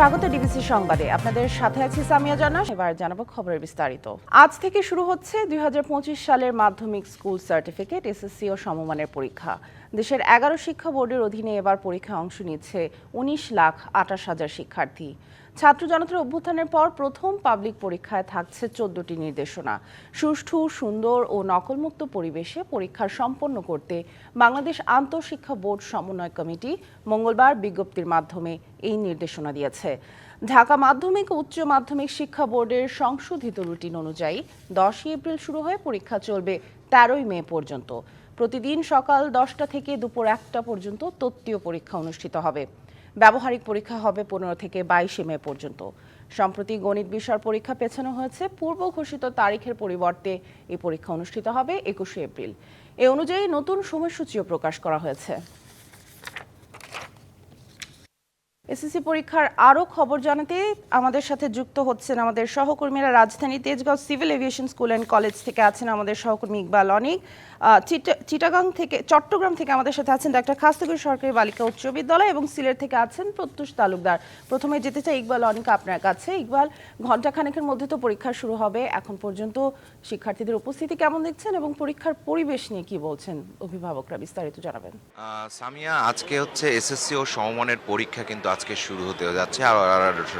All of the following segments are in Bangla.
স্বাগত ডিবিসি সংবাদে। আপনাদের সাথে আছি সামিয়া জানা। এবার জানাব খবরের বিস্তারিত। আজ থেকে শুরু হচ্ছে দুই হাজার পঁচিশ সালের মাধ্যমিক স্কুল সার্টিফিকেট, এসএসসি ও সমমানের পরীক্ষা। দেশের এগারো শিক্ষা বোর্ডের অধীনে এবার পরীক্ষায় অংশ নিচ্ছে উনিশ লাখ আটাশ হাজার শিক্ষার্থী। ছাত্র জনতার অভ্যুত্থানের পর প্রথম পাবলিক পরীক্ষায় থাকছে চোদ্দটি নির্দেশনা। সুষ্ঠু, সুন্দর ও নকলমুক্ত পরিবেশে পরীক্ষা সম্পন্ন করতে বাংলাদেশ আন্তঃশিক্ষা বোর্ড সমন্বয় কমিটি মঙ্গলবার বিজ্ঞপ্তির মাধ্যমে এই নির্দেশনা দিয়েছে। ঢাকা মাধ্যমিক ও উচ্চ মাধ্যমিক শিক্ষা বোর্ডের সংশোধিত রুটিন অনুযায়ী দশই এপ্রিল শুরু হয়ে পরীক্ষা চলবে তেরোই মে পর্যন্ত। প্রতিদিন সকাল দশটা থেকে দুপুর একটা পর্যন্ত তত্ত্বীয় পরীক্ষা অনুষ্ঠিত হবে। ব্যবহারিক পরীক্ষা হবে পনেরো থেকে বাইশে মে পর্যন্ত। সম্প্রতি গণিত বিষয়ের পরীক্ষা পেছানো হয়েছে, পূর্ব ঘোষিত তারিখের পরিবর্তে এই পরীক্ষা অনুষ্ঠিত হবে একুশে এপ্রিল। এ অনুযায়ী নতুন সময়সূচিও প্রকাশ করা হয়েছে। এসএসসি পরীক্ষার আরও খবর জানাতে আমাদের সাথে যুক্ত হচ্ছেন আমাদের সহকর্মীরা রাজধানী Tejgaon civil aviation school and college থেকে আছেন আমাদের সহকর্মী ইকবাল অনিক। চিটাগাং থেকে চট্টগ্রাম থেকে আমাদের সাথে আছেন ডাক্তার খাস্তগির সরকারি বালিকা উচ্চ বিদ্যালয় এবং সিলেট থেকে আছেন প্রত্যুষ তালুকদার। প্রথমে যেতে চাই ইকবাল অনিক আপনার কাছে। ইকবাল, ঘণ্টাখানেকের মধ্যে তো পরীক্ষা শুরু হবে। এখন পর্যন্ত শিক্ষার্থীদের উপস্থিতি কেমন দেখছেন এবং পরীক্ষার পরিবেশ নিয়ে কি বলছেন অভিভাবকরা? বিস্তারিত জানাবেন। সামিয়া, আজকে হচ্ছে এসএসসি ও সমমানের পরীক্ষা কিন্তু আজকে শুরু হতে যাচ্ছে। আর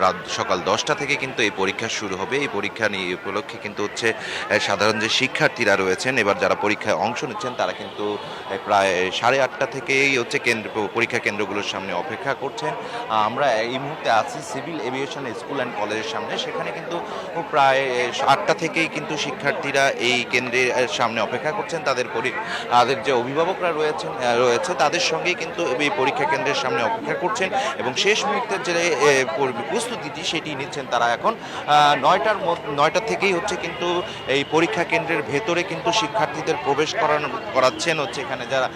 রাত সকাল দশটা থেকে কিন্তু এই পরীক্ষা শুরু হবে। এই পরীক্ষা নিয়ে উপলক্ষে কিন্তু হচ্ছে সাধারণ যে শিক্ষার্থীরা রয়েছেন, এবার যারা পরীক্ষায় অংশ নিচ্ছেন, তারা কিন্তু প্রায় সাড়ে আটটা থেকেই হচ্ছে কেন্দ্র, পরীক্ষা কেন্দ্রগুলোর সামনে অপেক্ষা করছেন। আমরা এই মুহূর্তে আছি সিভিল এভিয়েশন স্কুল অ্যান্ড কলেজের সামনে। সেখানে কিন্তু প্রায় আটটা থেকেই কিন্তু শিক্ষার্থীরা এই কেন্দ্রের সামনে অপেক্ষা করছেন। তাদের তাদের যে অভিভাবকরা রয়েছেন রয়েছে, তাদের সঙ্গেই কিন্তু এই পরীক্ষা কেন্দ্রের সামনে অপেক্ষা করছেন। এবং শেষ মুহূর্তের যে প্রস্তুতিটি সেটি নিচ্ছেন তারা এখন। নয়টার নয়টা থেকেই হচ্ছে কিন্তু এই পরীক্ষা কেন্দ্রের ভেতরে কিন্তু শিক্ষার্থীদের প্রবেশ করানো, করাচ্ছেন হচ্ছে এখানে যারা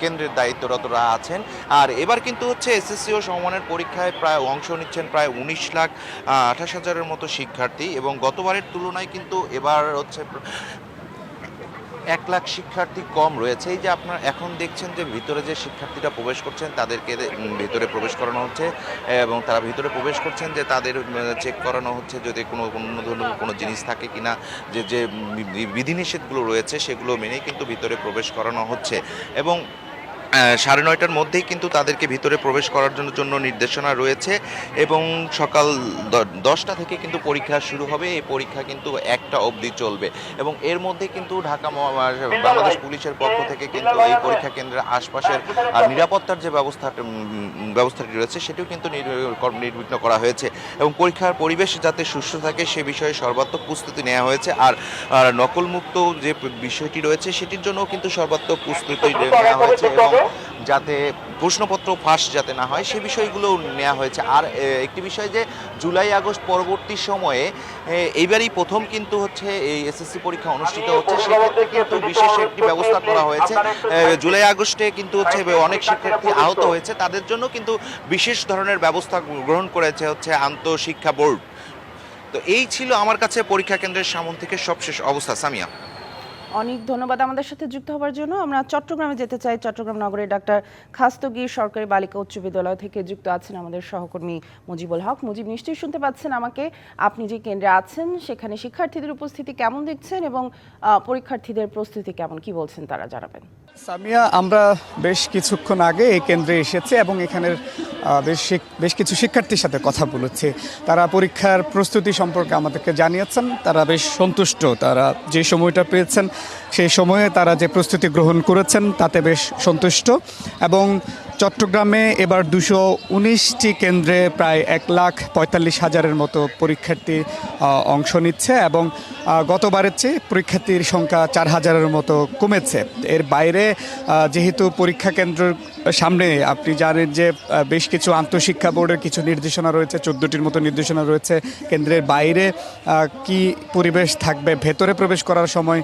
কেন্দ্রের দায়িত্বরতরা আছেন। আর এবার কিন্তু হচ্ছে এসএসসি ও সমমানের পরীক্ষায় প্রায় অংশ নিচ্ছেন প্রায় উনিশ লাখ আঠাশ হাজারের মতো শিক্ষার্থী এবং গতবারের তুলনায় কিন্তু এবার হচ্ছে এক লাখ শিক্ষার্থী কম রয়েছে। এই যে আপনারা এখন দেখছেন যে ভিতরে যে শিক্ষার্থীরা প্রবেশ করছেন, তাদেরকে ভিতরে প্রবেশ করানো হচ্ছে এবং তারা ভিতরে প্রবেশ করছেন যে তাদের চেক করানো হচ্ছে যদি কোনো অন্য ধরনের কোনো জিনিস থাকে কিনা, যে যে বিধিনিষেধগুলো রয়েছে সেগুলো মেনেই কিন্তু ভিতরে প্রবেশ করানো হচ্ছে। এবং সাড়ে নয়টার মধ্যেই কিন্তু তাদেরকে ভিতরে প্রবেশ করার জন্য জন্য নির্দেশনা রয়েছে এবং সকাল দশটা থেকে কিন্তু পরীক্ষা শুরু হবে। এই পরীক্ষা কিন্তু একটা অবধি চলবে এবং এর মধ্যে কিন্তু ঢাকা বাংলাদেশ পুলিশের পক্ষ থেকে কিন্তু এই পরীক্ষা কেন্দ্রের আশপাশের আহ, নিরাপত্তার যে ব্যবস্থা ব্যবস্থাটি রয়েছে সেটিও কিন্তু নির- নির্বিঘ্ন করা হয়েছে এবং পরীক্ষার পরিবেশ যাতে সুস্থ থাকে সে বিষয়ে সর্বাত্মক প্রস্তুতি নেওয়া হয়েছে। আর আর নকলমুক্ত যে বিষয়টি রয়েছে সেটির জন্য কিন্তু সর্বাত্মক প্রস্তুতি নেওয়া হয়েছে এবং যাতে প্রশ্নপত্র ফাঁস যাতে না হয় সে বিষয়গুলো নেওয়া হয়েছে। আর একটি বিষয় যে জুলাই আগস্ট পরবর্তী সময়ে এইবারই প্রথম কিন্তু হচ্ছে এই এসএসসি পরীক্ষা অনুষ্ঠিত হচ্ছে সেক্ষেত্রে কিন্তু বিশেষ একটি ব্যবস্থা করা হয়েছে। জুলাই আগস্টে কিন্তু হচ্ছে অনেক শিক্ষার্থী আহত হয়েছে। তাদের জন্য কিন্তু বিশেষ ধরনের ব্যবস্থা গ্রহণ করেছে হচ্ছে আন্তঃশিক্ষা বোর্ড। তো এই ছিল আমার কাছে পরীক্ষা কেন্দ্রের সামন থেকে সবশেষ অবস্থা। সামিয়া। অনেক ধন্যবাদ আমাদের সাথে যুক্ত হওয়ার জন্য। আমরা চট্টগ্রামে যেতে চাই। চট্টগ্রাম নগরের ডাক্তার খাস্তগীর সরকারি বালিকা উচ্চ বিদ্যালয় থেকে যুক্ত আছেন আমাদের সহকর্মী মুজিবুল হক। মুজিব, নিশ্চয়ই শুনতে পাচ্ছেন আমাকে। আপনি যে কেন্দ্রে আছেন, সেখানে শিক্ষার্থীদের উপস্থিতি কেমন দেখছেন এবং পরীক্ষার্থীদের প্রস্তুতি কেমন? কি বলছেন তারা, জানাবেন। সামিয়া, আমরা বেশ কিছুক্ষণ আগে এই কেন্দ্রে এসেছে এবং এখানের বেশ বেশ কিছু শিক্ষার্থীর সাথে কথা বলেছে। তারা পরীক্ষার প্রস্তুতি সম্পর্কে আমাদেরকে জানিয়েছেন, তারা বেশ সন্তুষ্ট, তারা যে সময়টা পেয়েছেন, সেই সময়ে তারা যে প্রস্তুতি গ্রহণ করেছেন, তাতে বেশ সন্তুষ্ট এবং চট্টগ্রামে এবার দুশো উনিশটি কেন্দ্রে প্রায় এক লাখ পঁয়তাল্লিশ হাজারের মতো পরীক্ষার্থী অংশ নিচ্ছে এবং গতবারের চেয়ে পরীক্ষার্থীর সংখ্যা চার হাজারের মতো কমেছে। এর বাইরে যেহেতু পরীক্ষা কেন্দ্রের সামনে আপনি জানেন যে বেশ কিছু আন্তঃশিক্ষা বোর্ডের কিছু নির্দেশনা রয়েছে, চোদ্দোটির মতো নির্দেশনা রয়েছে কেন্দ্রের বাইরে। কি পরিবেশ থাকবে, ভেতরে প্রবেশ করার সময়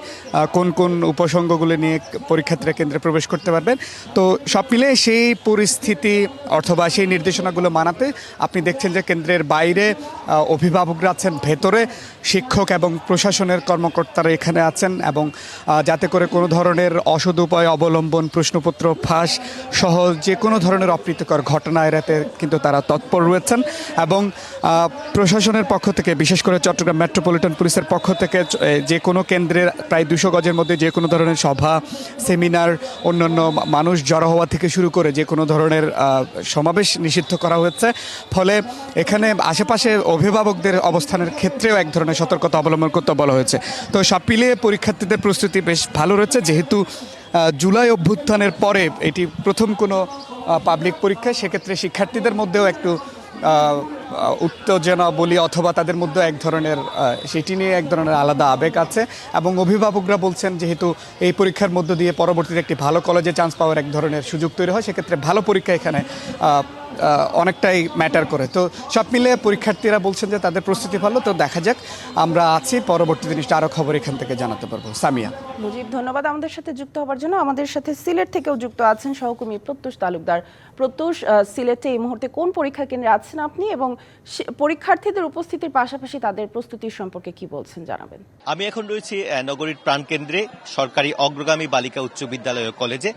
কোন কোন উপসঙ্গগুলো নিয়ে পরীক্ষার্থীরা কেন্দ্রে প্রবেশ করতে পারবেন? তো সব মিলে সেই পরিস্থিতি অথবা সেই নির্দেশনাগুলো মানাতে আপনি দেখছেন যে, কেন্দ্রের বাইরে অভিভাবকরা আছেন, ভেতরে শিক্ষক এবং প্রশাসনের কর্মকর্তারা এখানে আছেন এবং যাতে করে কোনো ধরনের অসদুপায় অবলম্বন, প্রশ্নপত্র ফাঁস সহ যে কোনো ধরনের অপ্রীতিকর ঘটনা এড়াতে কিন্তু তারা তৎপর রয়েছেন এবং প্রশাসনের পক্ষ থেকে, বিশেষ করে চট্টগ্রাম মেট্রোপলিটন পুলিশের পক্ষ থেকে যে কোনো কেন্দ্রের প্রায় দুশো গজের মধ্যে যে কোনো ধরনের সভা, সেমিনার, অন্যান্য মানুষ জড়ো হওয়া থেকে শুরু করে যে কোনো ধরনের সমাবেশ নিষিদ্ধ করা হয়েছে। ফলে এখানে আশেপাশে অভিভাবকদের অবস্থানের ক্ষেত্রেও এক ধরনের সতর্কতা অবলম্বন করতে বলা হয়েছে। তো সব পরীক্ষার্থীদের প্রস্তুতি বেশ ভালো রয়েছে। যেহেতু জুলাই অভ্যুত্থানের পরে এটি প্রথম কোনো পাবলিক পরীক্ষা, সেক্ষেত্রে শিক্ষার্থীদের মধ্যেও একটু উত্তেজনা বলি অথবা তাদের মধ্যে এক ধরনের সেটি নিয়ে এক ধরনের আলাদা আবেগ আছে। এবং অভিভাবকরা বলছেন যেহেতু এই পরীক্ষার মধ্য দিয়ে পরবর্তীতে একটি ভালো কলেজে চান্স পাওয়ার এক ধরনের সুযোগ তৈরি হয়, সেক্ষেত্রে ভালো পরীক্ষা এখানে অনেকটাই ম্যাটার করে। তো সব মিলে পরীক্ষার্থীরা বলছেন যে তাদের প্রস্তুতি ভালো তো দেখা যাক। আমরা আছি পরবর্তী জিনিসটা আরও খবর এখান থেকে জানাতে পারব। সামিয়া। মুজিব ধন্যবাদ আমাদের সাথে যুক্ত হবার জন্য। আমাদের সাথে সিলেট থেকেও যুক্ত আছেন সহকর্মী প্রত্যুষ তালুকদার। প্রত্যুষ সিলেটে এই মুহূর্তে কোন পরীক্ষা কেন্দ্রে আছেন আপনি এবং সে- পরীক্ষার্থীদের উপস্থিতির পাশাপাশি তাদের প্রস্তুতির সম্পর্কে কি বলছেন জানাবেন? আমি এখন রয়েছি নগরীর প্রাণকেন্দ্রে সরকারি অগ্রগামী বালিকা উচ্চ বিদ্যালয় ও কলেজে।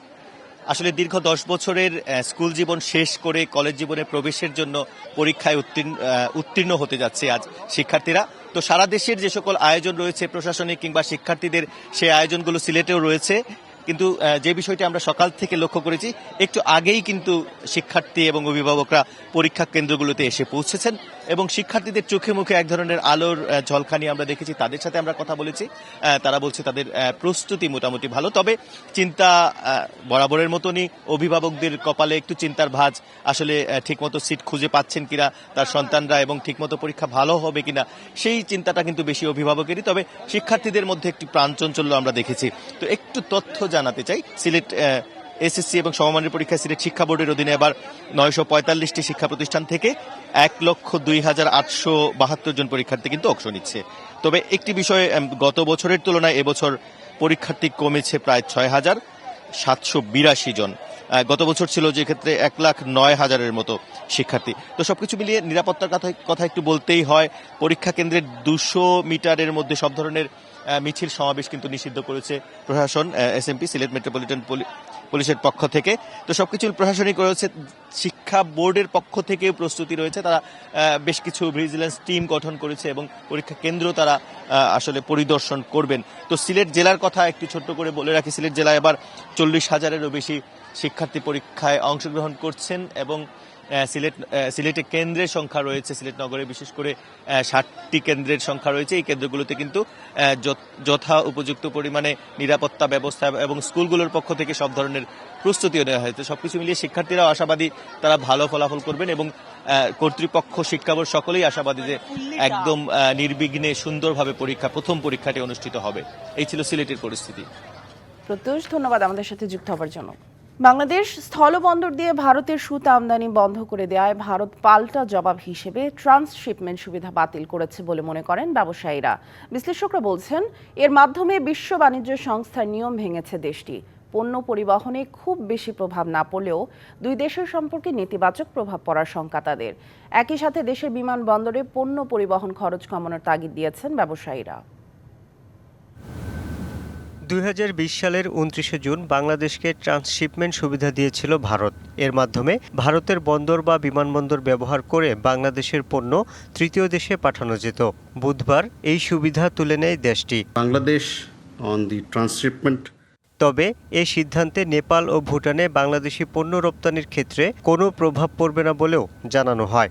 আসলে দীর্ঘ দশ বছরের স্কুল জীবন শেষ করে কলেজ জীবনে প্রবেশের জন্য পরীক্ষায় উত্তীর্ণ উত্তীর্ণ হতে যাচ্ছে আজ শিক্ষার্থীরা। তো সারা দেশের যে সকল আয়োজন রয়েছে প্রশাসনিক কিংবা শিক্ষার্থীদের, সেই আয়োজনগুলো সিলেটেও রয়েছে। কিন্তু যে বিষয়টি আমরা সকাল থেকে লক্ষ্য করেছি একটু আগেই কিন্তু শিক্ষার্থী এবং অভিভাবকরা পরীক্ষা কেন্দ্রগুলোতে এসে পৌঁছেছেন এবং শিক্ষার্থীদের চোখে মুখে এক ধরনের আলোর আহ, ঝলকানি আমরা দেখেছি। তাদের সাথে আমরা কথা বলেছি। তারা বলছে তাদের প্রস্তুতি মোটামুটি ভালো তবে চিন্তা বরাবরের মতনই অভিভাবকদের কপালে একটু চিন্তার ভাঁজ। আসলে ঠিকমতো সিট খুঁজে পাচ্ছেন কিনা তার সন্তানরা এবং ঠিকমতো পরীক্ষা ভালো হবে কিনা সেই চিন্তাটা কিন্তু বেশি অভিভাবকেরই। তবে শিক্ষার্থীদের মধ্যে একটি প্রাণ প্রাণচঞ্চল্য আমরা দেখেছি। তো একটু তথ্য জানাতে চাই। সিলেট এসএসসি এবং সমমানের পরীক্ষায় সিলেট শিক্ষা বোর্ডের অধীনে এবার নয়শো পঁয়তাল্লিশটি শিক্ষা প্রতিষ্ঠান থেকে এক লক্ষ দুই হাজার আটশো বাহাত্তর জন পরীক্ষার্থী কিন্তু অংশ নিচ্ছে। তবে একটি বিষয়ে গত বছরের তুলনায় এবছর পরীক্ষার্থী কমেছে প্রায় ছয় হাজার সাতশো বিরাশি জন। গত বছর ছিল যে ক্ষেত্রে এক লাখ নয় হাজারের মতো শিক্ষার্থী। তো সবকিছু মিলিয়ে নিরাপত্তার কথা কথা একটু বলতেই হয়, পরীক্ষা কেন্দ্রের দুশো মিটারের মধ্যে সব ধরনের মিছিল সমাবেশ কিন্তু নিষিদ্ধ করেছে প্রশাসন এসএমপি সিলেট মেট্রোপলিটন পুলি- পুলিশের পক্ষ থেকে। তো সবকিছু প্রশাসনিক রয়েছে শিক্ষা বোর্ডের পক্ষ থেকেও প্রস্তুতি রয়েছে। তারা বেশ কিছু ভিজিলেন্স টিম গঠন করেছে এবং পরীক্ষা কেন্দ্র তারা আসলে পরিদর্শন করবেন। তো সিলেট জেলার কথা একটু ছোট্ট করে বলে রাখি। সিলেট জেলায় এবার চল্লিশ হাজারেরও বেশি শিক্ষার্থী পরীক্ষায় অংশগ্রহণ করছেন এবং সিলেট সিলেটে কেন্দ্রের সংখ্যা রয়েছে, সিলেট নগরে বিশেষ করে ষাটটি কেন্দ্রের সংখ্যা রয়েছে। এই কেন্দ্রগুলোতে কিন্তু যথা উপযুক্ত পরিমাণে নিরাপত্তা ব্যবস্থা এবং স্কুলগুলোর পক্ষ থেকে সব ধরনের প্রস্তুতিও নেওয়া হয়েছে। সবকিছু মিলিয়ে শিক্ষার্থীরাও আশাবাদী তারা ভালো ফলাফল করবেন এবং কর্তৃপক্ষ শিক্ষা বোর্ড সকলেই আশাবাদী যে একদম নির্বিঘ্নে সুন্দরভাবে পরীক্ষা, প্রথম পরীক্ষাটি অনুষ্ঠিত হবে। এই ছিল সিলেটের পরিস্থিতি। প্রত্যুষ, ধন্যবাদ আমাদের সাথে যুক্ত হবার জন্য। বাংলাদেশ স্থলবন্দর দিয়ে ভারতের সুতা আমদানি বন্ধ করে দেওয়ায় ভারত পাল্টা জবাব হিসেবে ট্রান্সশিপমেন্ট সুবিধা বাতিল করেছে বলে মনে করেন ব্যবসায়ীরা। বিশ্লেষকরা বলছেন, এর মাধ্যমে বিশ্ব বাণিজ্য সংস্থার নিয়ম ভেঙেছে দেশটি। পণ্য পরিবহনে খুব বেশি প্রভাব না পড়লেও দুই দেশের সম্পর্কে নেতিবাচক প্রভাব পড়ার শঙ্কা তাদের। একই সাথে দেশের বিমানবন্দরে পণ্য পরিবহন খরচ কমানোর তাগিদ দিয়েছেন ব্যবসায়ীরা। দুই হাজার বিশ সালের উনত্রিশে জুন বাংলাদেশকে ট্রান্সশিপমেন্ট সুবিধা দিয়েছিল ভারত। এর মাধ্যমে ভারতের বন্দর বা বিমানবন্দর ব্যবহার করে বাংলাদেশের পণ্য তৃতীয় দেশে পাঠানো যেত। বুধবার এই সুবিধা তুলে নেয় দেশটি। বাংলাদেশ অন the transshipment তবে এ সিদ্ধান্তে নেপাল ও ভুটানে বাংলাদেশি পণ্য রপ্তানির ক্ষেত্রে কোনো প্রভাব পড়বে না বলেও জানানো হয়।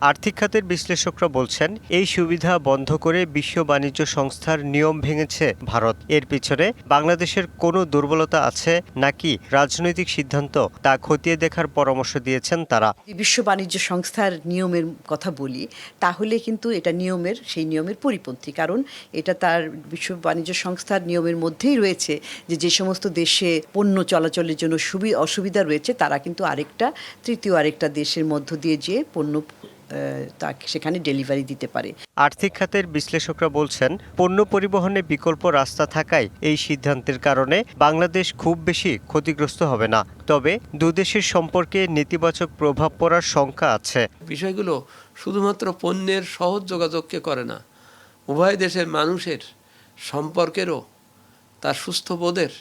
আর্থিক খাতের বিশ্লেষকরা বলছেন, এই সুবিধা বন্ধ করে বিশ্ব বাণিজ্য সংস্থার নিয়ম ভেঙেছে ভারত। এর পিছনে বাংলাদেশের কোনো দুর্বলতা আছে নাকি রাজনৈতিক সিদ্ধান্ত তা খতিয়ে দেখার পরামর্শ দিয়েছেন তারা। বিশ্ব বাণিজ্য সংস্থার নিয়মের কথা বলি, তাহলে কিন্তু এটা নিয়মের, সেই নিয়মের পরিপন্থী। কারণ এটা তার বিশ্ব বাণিজ্য সংস্থার নিয়মের মধ্যেই রয়েছে যে যে সমস্ত দেশে পণ্য চলাচলের জন্য সুবি, অসুবিধা রয়েছে, তারা কিন্তু আরেকটা, তৃতীয় আরেকটা দেশের মধ্য দিয়ে যে পণ্য সেখানে ডেলিভারি দিতে পারে। আর্থিক খাতের বিশ্লেষকরা বলছেন পণ্য পরিবহনে বিকল্প রাস্তা থাকায় এই সিদ্ধান্তের কারণে বাংলাদেশ খুব বেশি ক্ষতিগ্রস্ত হবে না। তবে দুদেশের সম্পর্কে নেতিবাচক প্রভাব পড়ার শঙ্কা আছে। বিষয়গুলো শুধুমাত্র পণ্যের সহজ যোগাযোগকে করে না উভয় দেশের মানুষের সম্পর্কেরও তার সুস্থ বোধের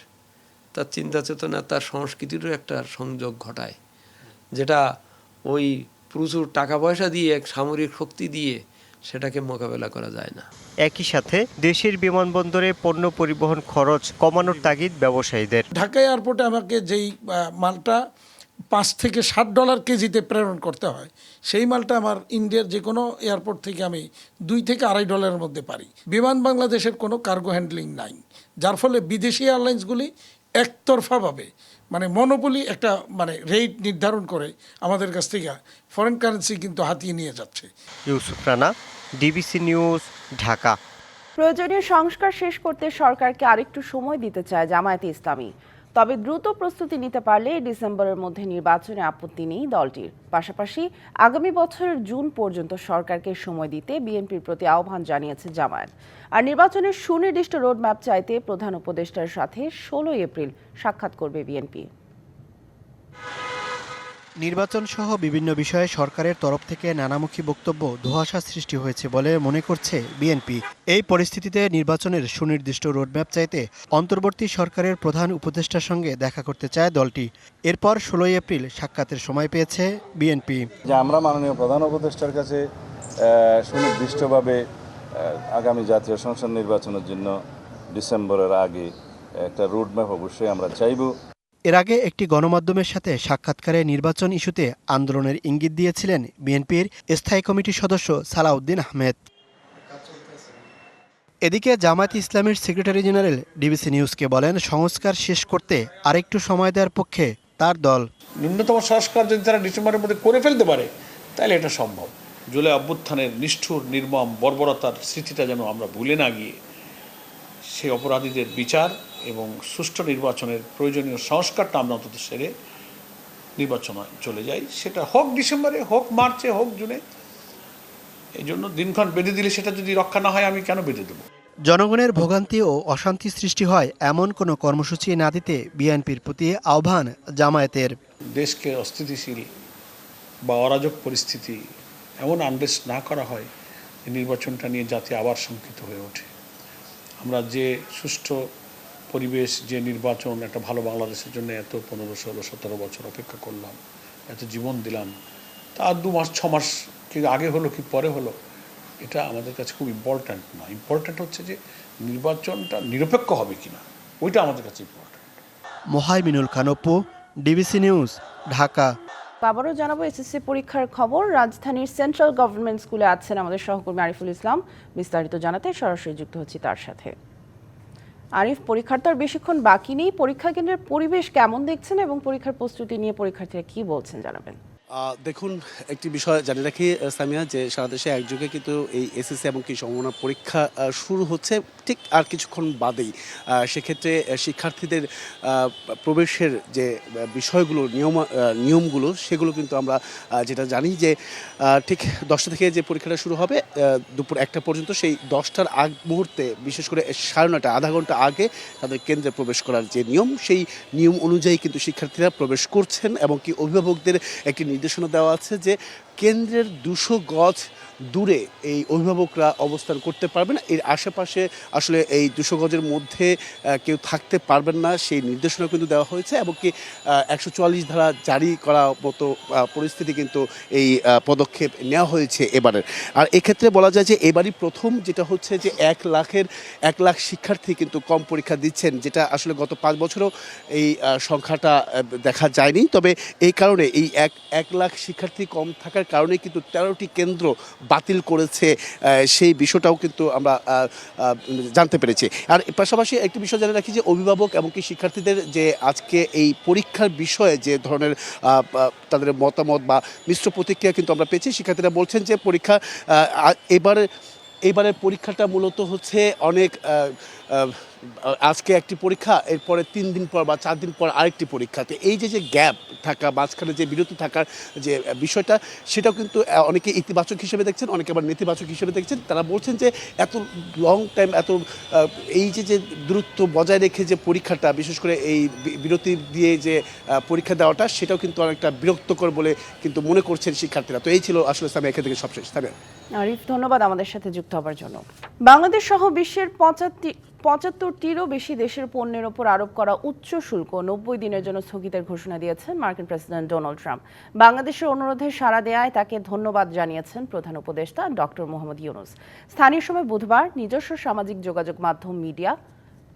তার চিন্তা চেতনা তার সংস্কৃতিরও একটা সংযোগ ঘটায় যেটা ওই প্রচুর টাকা পয়সা দিয়ে এক সামরিক শক্তি দিয়ে সেটাকে মোকাবেলা করা যায় না। একই সাথে দেশের বিমানবন্দরে পণ্য পরিবহন খরচ কমানোর তাগিদ ব্যবসায়ীদের। ঢাকা এয়ারপোর্টে আমাকে যেই মালটা পাঁচ থেকে ষাট ডলার কেজিতে প্রেরণ করতে হয় সেই মালটা আমার ইন্ডিয়ার যে কোনো এয়ারপোর্ট থেকে আমি দুই থেকে আড়াই ডলারের মধ্যে পারি। বিমান বাংলাদেশের কোনো কার্গো হ্যান্ডলিং নাই যার ফলে বিদেশি এয়ারলাইন্সগুলি একতরফাভাবে মানে মনোপলি একটা মানে রেট নির্ধারণ করে আমাদের কাছ থেকে ফরেন কারেন্সি কিন্তু হাতিয়ে নিয়ে যাচ্ছে। Yusuf Rana DBC news Dhaka. প্রয়োজনীয় সংস্কার শেষ করতে সরকারকে আরেকটু সময় দিতে চায় জামায়াতে ইসলামী। তবে দ্রুত প্রস্তুতি নিতে পারলে ডিসেম্বরের মধ্যে নির্বাচনে আপত্তি নেই দলটির। পাশাপাশি আগামী বছরের জুন পর্যন্ত সরকারকে সময় দিতে বিএনপির প্রতি আহ্বান জানিয়েছে জামায়াত। আর নির্বাচনের সুনির্দিষ্ট রোডম্যাপ চাইতে প্রধান উপদেষ্টার সাথে ষোলোই এপ্রিল সাক্ষাৎ করবে বিএনপি। নির্বাচন সহ বিভিন্ন বিষয়ে সরকারের তরফ থেকে নানামুখী বক্তব্য ধোঁয়াশা সৃষ্টি হয়েছে বলে মনে করছে বিএনপি। এই পরিস্থিতিতে নির্বাচনের সুনির্দিষ্ট রোডম্যাপ চাইতে অন্তর্বর্তী সরকারের প্রধান উপদেষ্টার সঙ্গে দেখা করতে চায় দলটি। এরপর ষোলোই এপ্রিল সাক্ষাতের সময় পেয়েছে বিএনপি। যে আমরা মাননীয় প্রধান উপদেষ্টার কাছে সুনির্দিষ্টভাবে আগামী জাতীয় সংসদ নির্বাচনের জন্য ডিসেম্বরের আগে একটা রুটম্যাপ অবশ্যই আমরা চাইব। এর আগে একটি গণমাধ্যমের সাথে সাক্ষাৎকারে নির্বাচন ইস্যুতে আন্দোলনের ইঙ্গিত দিয়েছিলেন বিএনপির স্থায়ী কমিটির সদস্য সালাউদ্দিন আহমেদ। এদিকে জামায়াত ইসলামীর সেক্রেটারি জেনারেল ডিবিসি নিউজকে বলেন সংস্কার শেষ করতে আরেকটু সময় দেওয়ার পক্ষে তার দল। ন্যূনতম সংস্কার যদি তারা ডিসেম্বরের মধ্যে করে ফেলতে পারে তাহলে এটা সম্ভব। জুলাই অভ্যুত্থানের নিষ্ঠুর নির্মম বর্বরতার স্মৃতিটা যেন আমরা ভুলে না গিয়ে সেই অপরাধীদের বিচার এবং সুষ্ঠু নির্বাচনের প্রয়োজনীয় সংস্কারটা আমরা অন্তত সেরে নির্বাচন চলে যাই। সেটা হোক ডিসেম্বরে হোক মার্চে হোক জুনে। এই জন্য দিনক্ষণ বেঁধে দিলে সেটা যদি রক্ষা না হয় আমি কেন বেঁধে দেবো? জনগণের ভোগান্তি ও অশান্তি সৃষ্টি হয় এমন কোনো কর্মসূচি না দিতে বিএনপির প্রতি আহ্বান জামায়াতের। দেশকে অস্থিতিশীল বা অরাজক পরিস্থিতি এমন আনরেস্ট না করা হয় নির্বাচনটা নিয়ে জাতি আবার শঙ্কিত হয়ে ওঠে। আমরা যে সুষ্ঠু পরিবেশ যে নির্বাচন একটা ভালো বাংলাদেশের জন্য এত পনেরো ষোলো সতেরো বছর অপেক্ষা করলাম এত জীবন দিলাম। তা আর দু মাস ছ মাস কি আগে হলো কি পরে হলো এটা আমাদের কাছে খুব ইম্পর্ট্যান্ট না ইম্পর্ট্যান্ট হচ্ছে যে নির্বাচনটা নিরপেক্ষ হবে কিনা ওইটা আমাদের কাছে ইম্পর্ট্যান্ট মোহাইমিনুল খানপ্পু ডিবিসি নিউজ ঢাকা। আবারও জানাব এসএসসি পরীক্ষার খবর। রাজধানীর সেন্ট্রাল গভর্নমেন্ট স্কুলে আছেন আমাদের সহকর্মী আরিফুল ইসলাম। বিস্তারিত জানাতে সরাসরি যুক্ত হচ্ছি তার সাথে। আরিফ, পরীক্ষার তো আর বেশিক্ষণ বাকি নেই। পরীক্ষা কেন্দ্রের পরিবেশ কেমন দেখছেন এবং পরীক্ষার প্রস্তুতি নিয়ে পরীক্ষার্থীরা কি বলছেন জানাবেন? দেখুন, একটি বিষয় জানিয়ে রাখি সামিয়া, যে সারা দেশে একযোগে কিন্তু এই এসএসসি এবং কি সম্ভাবনা পরীক্ষা শুরু হচ্ছে ঠিক আর কিছুক্ষণ বাদেই। সেক্ষেত্রে শিক্ষার্থীদের প্রবেশের যে বিষয়গুলো, নিয়ম নিয়মগুলো, সেগুলো কিন্তু আমরা যেটা জানি যে ঠিক দশটা থেকে যে পরীক্ষাটা শুরু হবে দুপুর একটা পর্যন্ত সেই দশটার আগ মুহূর্তে, বিশেষ করে সাড়ে নটা আধা ঘণ্টা আগে তাদের কেন্দ্রে প্রবেশ করার যে নিয়ম, সেই নিয়ম অনুযায়ী কিন্তু শিক্ষার্থীরা প্রবেশ করছেন এবং কি অভিভাবকদের একটি নির্দেশনা দেওয়া আছে যে কেন্দ্রের দুশো গজ দূরে এই অভিভাবকরা অবস্থান করতে পারবে না। এর আশেপাশে আসলে এই দুশো গজের মধ্যে কেউ থাকতে পারবেন না, সেই নির্দেশনা কিন্তু দেওয়া হয়েছে এবং কি একশো চুয়াল্লিশ ধারা জারি করা মতো পরিস্থিতি কিন্তু এই পদক্ষেপ নেওয়া হয়েছে এবারের। আর এক্ষেত্রে বলা যায় যে এবারই প্রথম যেটা হচ্ছে যে এক লাখের, এক লাখ শিক্ষার্থী কিন্তু কম পরীক্ষা দিচ্ছেন, যেটা আসলে গত পাঁচ বছরও এই সংখ্যাটা দেখা যায়নি। তবে এই কারণে এই এক এক লাখ শিক্ষার্থী কম থাকার কারণে কিন্তু তেরোটি কেন্দ্র বাতিল করেছে সেই বিষয়টাও কিন্তু আমরা জানতে পেরেছি। আর পাশাপাশি একটি বিষয় জানিয়ে রাখি যে, অভিভাবক এবং কি শিক্ষার্থীদের যে আজকে এই পরীক্ষার বিষয়ে যে ধরনের তাদের মতামত বা মিশ্র প্রতিক্রিয়া কিন্তু আমরা পেয়েছি, শিক্ষার্থীরা বলছেন যে, পরীক্ষা এবারে, এবারের পরীক্ষাটা মূলত হচ্ছে অনেক আজকে একটি পরীক্ষা, এরপরে তিন দিন পর বা চার দিন পর আরেকটি পরীক্ষা। তো এই যে যে গ্যাপ থাকা, মাঝখানে যে বিরতি থাকার যে বিষয়টা, সেটাও কিন্তু অনেকে ইতিবাচক হিসেবে দেখছেন, অনেকে আবার নেতিবাচক হিসেবে দেখছেন। তারা বলছেন যে, এত লং টাইম এত এই যে যে দূরত্ব বজায় রেখে যে পরীক্ষাটা, বিশেষ করে এই বিরতি দিয়ে যে পরীক্ষা দেওয়াটা, সেটাও কিন্তু অনেকটা বিরক্তকর বলে কিন্তু মনে করছেন শিক্ষার্থীরা। তো এই ছিল আসলে সামিয়া, এখান থেকে সবশেষ। সামিয়া। আরিফ, ধন্যবাদ আমাদের সাথে যুক্ত হবার জন্য। বাংলাদেশ সহ বিশ্বের পঁচাত্তর পঁচাত্তরটিরও বেশি দেশের পণ্যের ওপর আরোপ করা উচ্চ শুল্ক। নব্বই দিনের জন্য স্থগিতের ঘোষণা দিয়েছেন মার্কিন প্রেসিডেন্ট ডোনাল্ড ট্রাম্প। বাংলাদেশের অনুরোধে সাড়া দেয়ায় তাকে ধন্যবাদ জানিয়েছেন প্রধান উপদেষ্টা ডক্টর মোহাম্মদ ইউনুস। স্থানীয় সময় বুধবার নিজস্ব সামাজিক যোগাযোগ মাধ্যম মিডিয়া,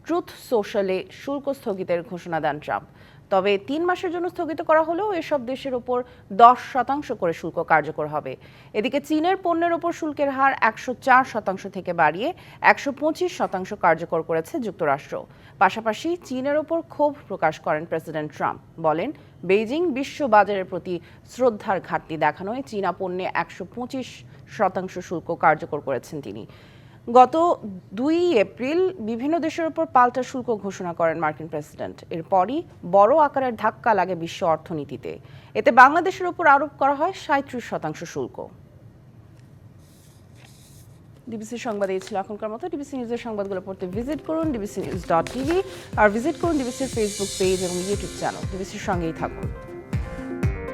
ট্রুথ সোশ্যালে শুল্ক স্থগিতের ঘোষণা দেন ট্রাম্প। তবে তিন মাসের জন্য স্থগিত করা হলেও এসব দেশের ওপর দশ শতাংশ করে শুল্ক কার্যকর হবে। এদিকে চীনের পণ্যের ওপর শুল্কের হার একশো চার শতাংশ থেকে বাড়িয়ে একশো পঁচিশ শতাংশ কার্যকর করেছে যুক্তরাষ্ট্র। পাশাপাশি চীনের ওপর ক্ষোভ প্রকাশ করেন প্রেসিডেন্ট ট্রাম্প। বলেন, বেইজিং বিশ্ব বাজারের প্রতি শ্রদ্ধার ঘাটতি দেখানোয় চীনা পণ্যে একশো পঁচিশ শতাংশ শুল্ক কার্যকর করেছেন তিনি। গত দুই এপ্রিল বিভিন্ন দেশের উপর পাল্টা শুল্ক ঘোষণা করেন মার্কিন প্রেসিডেন্ট। এরপরই বড় আকারের ধাক্কা লাগে বিশ্ব অর্থনীতিতে। এতে বাংলাদেশের উপর আরোপ করা হয় সাঁত্রিশ শতাংশ শুল্ক। ডিবিসি সংবাদ এই ছিল এখনকার মতো। ডিবিসি নিউজের সংবাদগুলো পড়তে ভিজিট করুন ডিবিসি নিউজ ডট টিভি আর ভিজিট করুন ডিবিসির ফেসবুক পেজ এবং ইউটিউব চ্যানেল ডিবিসির সঙ্গেই থাকুন।